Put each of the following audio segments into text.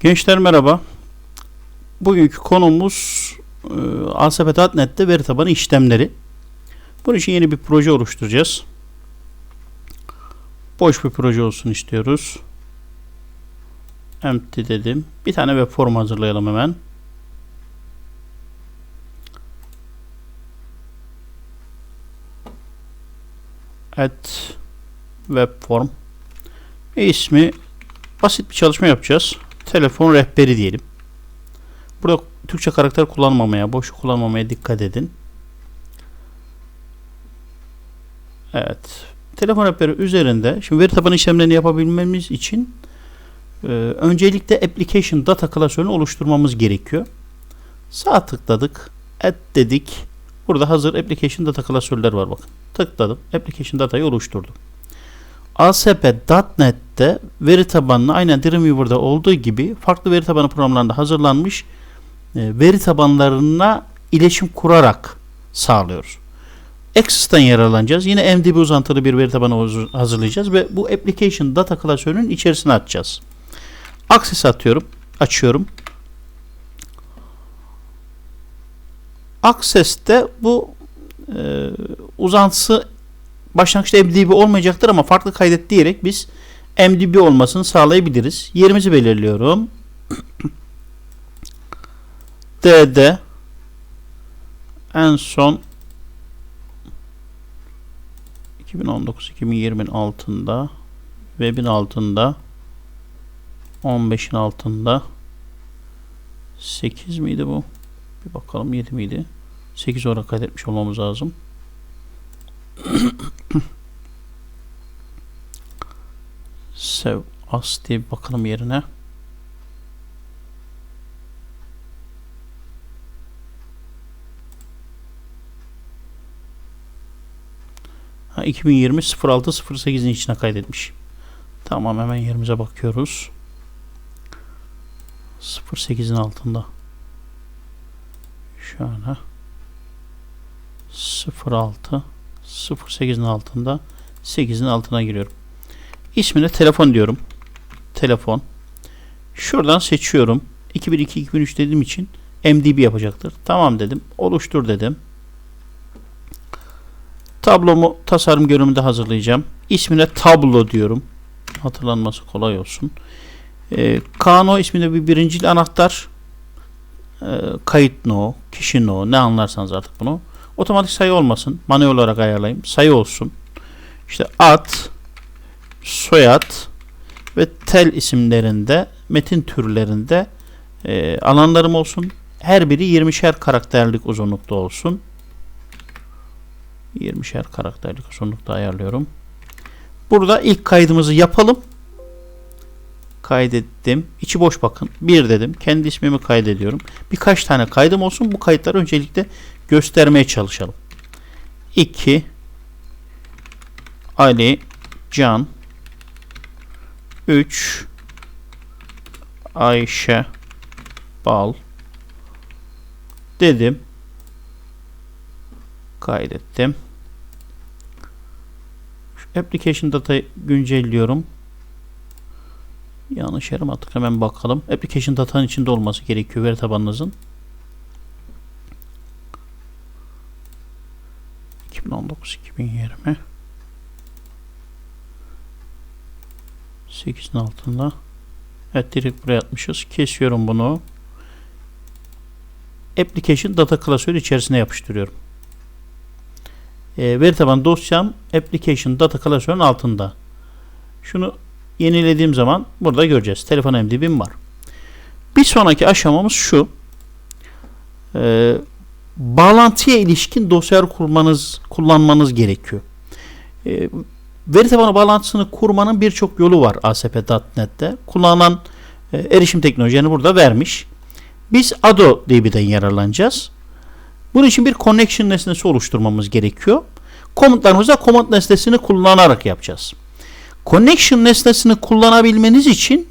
Gençler merhaba. Bugünkü konumuz e, ASP.NET'te veri tabanı işlemleri. Bunun için yeni bir proje oluşturacağız. Boş bir proje olsun istiyoruz. Empty dedim. Bir tane web form hazırlayalım hemen. Add web form. E, basit bir çalışma yapacağız. Telefon rehberi diyelim. Burada Türkçe karakter kullanmamaya, boş kullanmamaya dikkat edin. Evet. Telefon rehberi üzerinde şimdi veri tabanı işlemlerini yapabilmemiz için e, öncelikle application data klasörünü oluşturmamız gerekiyor. Sağ tıkladık. Add dedik. Burada hazır application data klasörler var bakın. Tıkladım. Application datayı oluşturdum. ASP.NET'te veri tabanına aynen Dreamweaver'da olduğu gibi farklı veri tabanı programlarında hazırlanmış e, veri tabanlarına iletişim kurarak sağlıyoruz. Access'tan yararlanacağız. Yine MDB uzantılı bir veri tabanı hazırlayacağız ve bu application data klasörünün içerisine atacağız. Access atıyorum. Açıyorum. Access'te bu e, uzantısı başlangıçta MDB olmayacaktır ama farklı kaydet diyerek biz MDB olmasını sağlayabiliriz. Yerimizi belirliyorum. DD en son 2019-2020'nin altında web'in altında 15'in altında 8 miydi bu? Bir bakalım 7 miydi? 8 olarak kaydetmiş olmamız lazım. Sev as diye bakalım yerine. Ha, 2020 06 08'in içine kaydetmiş. Tamam hemen yerimize bakıyoruz. 08'in altında. Şöyle. 06 08'in altında 8'in altına giriyorum. İsmine telefon diyorum. Telefon. Şuradan seçiyorum. 2002-2003 dediğim için MDB yapacaktır. Tamam dedim. Oluştur dedim. Tablomu tasarım görünümünde hazırlayacağım. İsmine tablo diyorum. Hatırlanması kolay olsun. Ee, Kano isminde bir birincil anahtar. Ee, kayıt no, kişi no ne anlarsanız artık bunu. Otomatik sayı olmasın. Manuel olarak ayarlayayım. Sayı olsun. İşte ad, soyad ve tel isimlerinde, metin türlerinde e, alanlarım olsun. Her biri 20'şer karakterlik uzunlukta olsun. 20'şer karakterlik uzunlukta ayarlıyorum. Burada ilk kaydımızı yapalım. Kaydettim. İçi boş bakın. Bir dedim. Kendi ismimi kaydediyorum. Birkaç tane kaydım olsun. Bu kayıtları öncelikle göstermeye çalışalım. 2 Ali Can 3 Ayşe Bal dedim. Kaydettim. Şu application datayı güncelliyorum. Yanlış yerim attık hemen bakalım. Application datanın içinde olması gerekiyor veri tabanınızın. 2019 8'in altında Evet direkt buraya atmışız. Kesiyorum bunu. Application data klasörü içerisine yapıştırıyorum. E, veri tabanı dosyam application data klasörün altında. Şunu yenilediğim zaman burada göreceğiz. Telefon MDB'm var. Bir sonraki aşamamız şu. Eee bağlantıya ilişkin dosyalar kurmanız, kullanmanız gerekiyor. E, veri tabanı bağlantısını kurmanın birçok yolu var ASP.NET'te. Kullanılan e, erişim teknolojilerini burada vermiş. Biz ADO DB'den yararlanacağız. Bunun için bir connection nesnesi oluşturmamız gerekiyor. Komutlarımızı da komut nesnesini kullanarak yapacağız. Connection nesnesini kullanabilmeniz için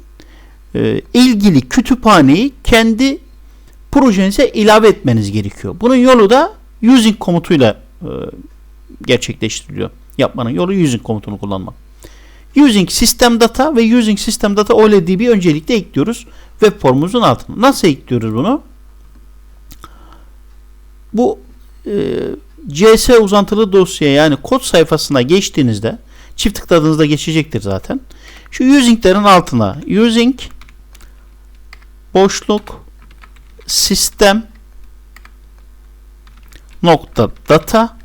e, ilgili kütüphaneyi kendi projenize ilave etmeniz gerekiyor. Bunun yolu da using komutuyla e, gerçekleştiriliyor. Yapmanın yolu using komutunu kullanmak. Using system data ve using system data OLEDB öncelikle ekliyoruz web formumuzun altına. Nasıl ekliyoruz bunu? Bu e, CS uzantılı dosya yani kod sayfasına geçtiğinizde çift tıkladığınızda geçecektir zaten. Şu using'lerin altına using boşluk sistem nokta data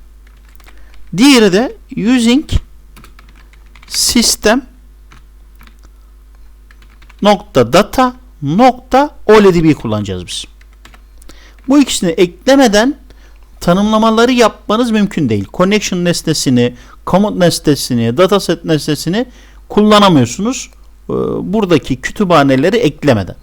diğeri de using sistem nokta data nokta OLEDB kullanacağız biz. Bu ikisini eklemeden tanımlamaları yapmanız mümkün değil. Connection nesnesini, command nesnesini, dataset nesnesini kullanamıyorsunuz. Ee, Buradaki kütüphaneleri eklemeden.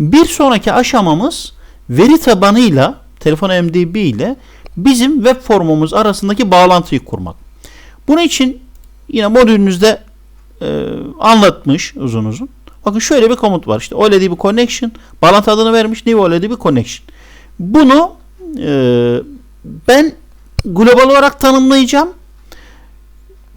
Bir sonraki aşamamız veri tabanıyla telefon MDB ile bizim web formumuz arasındaki bağlantıyı kurmak. Bunun için yine modülünüzde e, anlatmış uzun uzun. Bakın şöyle bir komut var. İşte OLEDB connection bağlantı adını vermiş. New OLEDB connection. Bunu e, ben global olarak tanımlayacağım.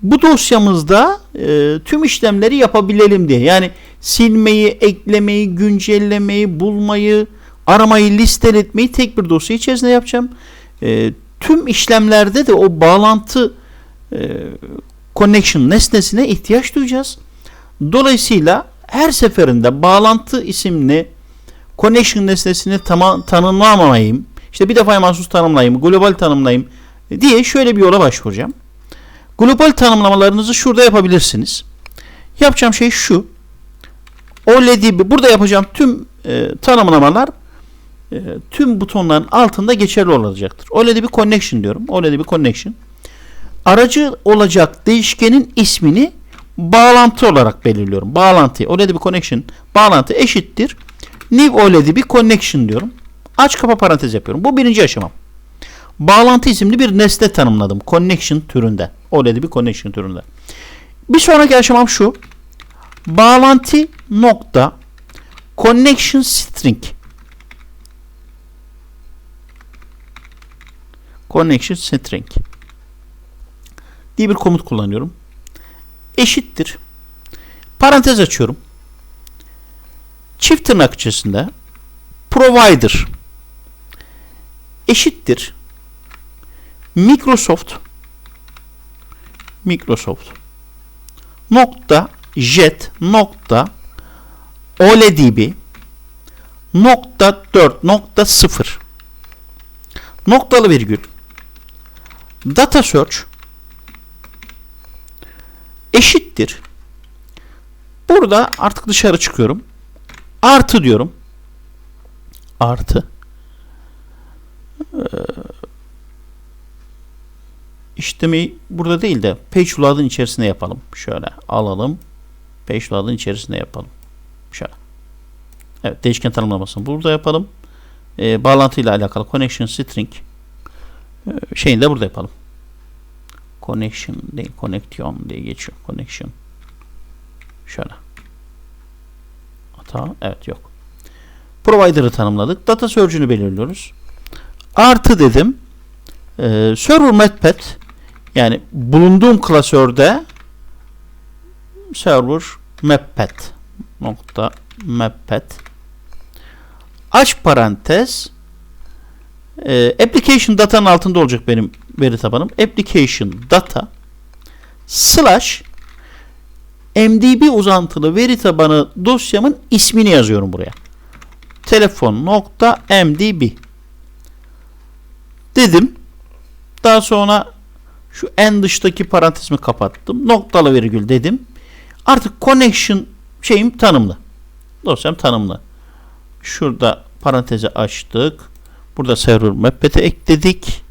Bu dosyamızda e, tüm işlemleri yapabilelim diye. Yani silmeyi, eklemeyi, güncellemeyi, bulmayı, aramayı, listeletmeyi tek bir dosya içerisinde yapacağım. E, tüm işlemlerde de o bağlantı e, connection nesnesine ihtiyaç duyacağız. Dolayısıyla her seferinde bağlantı isimli connection nesnesini tamam tanımlamamayayım. İşte bir defa mahsus tanımlayayım, global tanımlayayım diye şöyle bir yola başvuracağım. Global tanımlamalarınızı şurada yapabilirsiniz. Yapacağım şey şu. OLEDB burada yapacağım tüm e, tanımlamalar e, tüm butonların altında geçerli olacaktır. OLEDB connection diyorum. OLEDB connection. Aracı olacak değişkenin ismini bağlantı olarak belirliyorum. Bağlantı OLEDB connection bağlantı eşittir. New OLEDB connection diyorum. Aç kapa parantez yapıyorum. Bu birinci aşamam. Bağlantı isimli bir nesne tanımladım. Connection türünde. OLEDB connection türünde. Bir sonraki aşamam şu. Bağlantı nokta connection string connection string diye bir komut kullanıyorum. Eşittir. Parantez açıyorum. Çift tırnak içerisinde provider eşittir Microsoft Microsoft nokta jet nokta OLEDB nokta 4 nokta 0 noktalı virgül data search eşittir burada artık dışarı çıkıyorum artı diyorum artı ee, işlemi burada değil de page load'ın içerisine yapalım. Şöyle alalım. Page load'ın içerisine yapalım. Şöyle. Evet değişken tanımlamasını burada yapalım. Ee, bağlantıyla alakalı connection string şeyini de burada yapalım. Connection değil connection diye geçiyor. Connection. Şöyle. Hata evet yok. Provider'ı tanımladık. Data search'ünü belirliyoruz. Artı dedim. Ee, server mappath yani bulunduğum klasörde server mappath nokta mappath aç parantez e, application data'nın altında olacak benim veri tabanım. Application data slash mdb uzantılı veri tabanı dosyamın ismini yazıyorum buraya. Telefon nokta mdb dedim. Daha sonra şu en dıştaki parantezimi kapattım. Noktalı virgül dedim. Artık connection şeyim tanımlı. Dosyam tanımlı. Şurada parantezi açtık. Burada server map'e ekledik.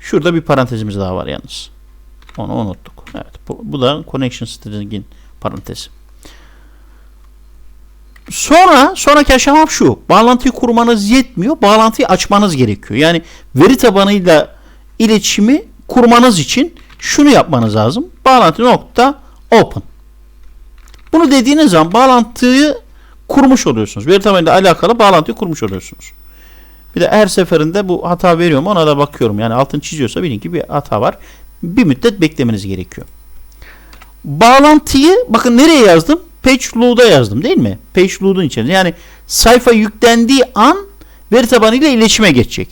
Şurada bir parantezimiz daha var yalnız. Onu unuttuk. Evet. Bu, bu da connection string'in parantezi. Sonra sonraki aşamam şu. Bağlantıyı kurmanız yetmiyor. Bağlantıyı açmanız gerekiyor. Yani veri tabanıyla iletişimi kurmanız için şunu yapmanız lazım. Bağlantı nokta open. Bunu dediğiniz zaman bağlantıyı kurmuş oluyorsunuz. Veri tabanıyla alakalı bağlantıyı kurmuş oluyorsunuz. Bir de her seferinde bu hata veriyor mu ona da bakıyorum. Yani altın çiziyorsa bilin ki bir hata var. Bir müddet beklemeniz gerekiyor. Bağlantıyı bakın nereye yazdım? page yazdım değil mi? Page load'un içerisinde. Yani sayfa yüklendiği an veri tabanıyla iletişime geçecek.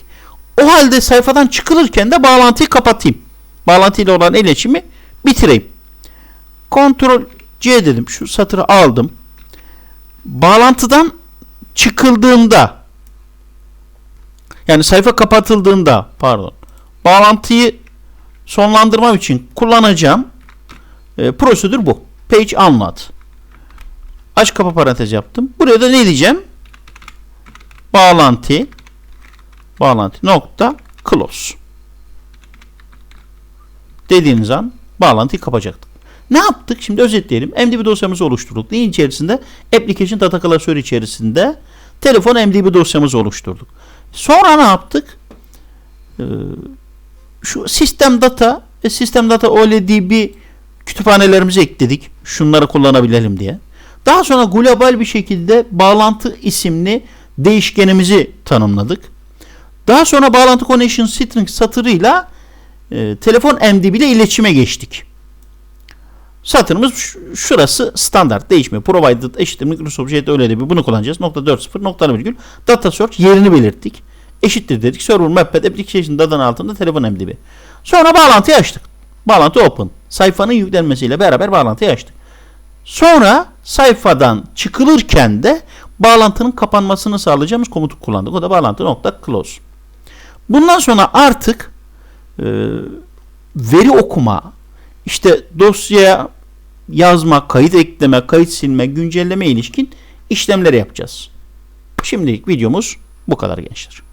O halde sayfadan çıkılırken de bağlantıyı kapatayım. Bağlantıyla olan iletişimi bitireyim. Ctrl C dedim. Şu satırı aldım. Bağlantıdan çıkıldığında yani sayfa kapatıldığında pardon bağlantıyı sonlandırmam için kullanacağım e, prosedür bu. Page unload. Aç kapa parantez yaptım. Buraya da ne diyeceğim? Bağlantı bağlantı nokta close. Dediğiniz an bağlantıyı kapacaktık. Ne yaptık? Şimdi özetleyelim. MDB dosyamızı oluşturduk. Neyin içerisinde? Application Data Cluster içerisinde telefon MDB dosyamızı oluşturduk. Sonra ne yaptık? Ee, şu sistem data ve sistem data OLEDB kütüphanelerimizi ekledik. Şunları kullanabilelim diye. Daha sonra global bir şekilde bağlantı isimli değişkenimizi tanımladık. Daha sonra bağlantı connection string satırıyla e, telefon MDB ile iletişime geçtik. Satırımız şurası standart değişmiyor. Provided eşittir Microsoft Jet öyle de bir bunu kullanacağız. Nokta 4.0 noktalı virgül data search yerini belirttik. Eşittir dedik. Server mapped application data'nın altında telefon MDB. Sonra bağlantıyı açtık. Bağlantı open. Sayfanın yüklenmesiyle beraber bağlantıyı açtık. Sonra sayfadan çıkılırken de bağlantının kapanmasını sağlayacağımız komutu kullandık. O da bağlantı nokta close. Bundan sonra artık e, veri okuma, işte dosyaya yazma, kayıt ekleme, kayıt silme, güncelleme ilişkin işlemleri yapacağız. Şimdilik videomuz bu kadar gençler.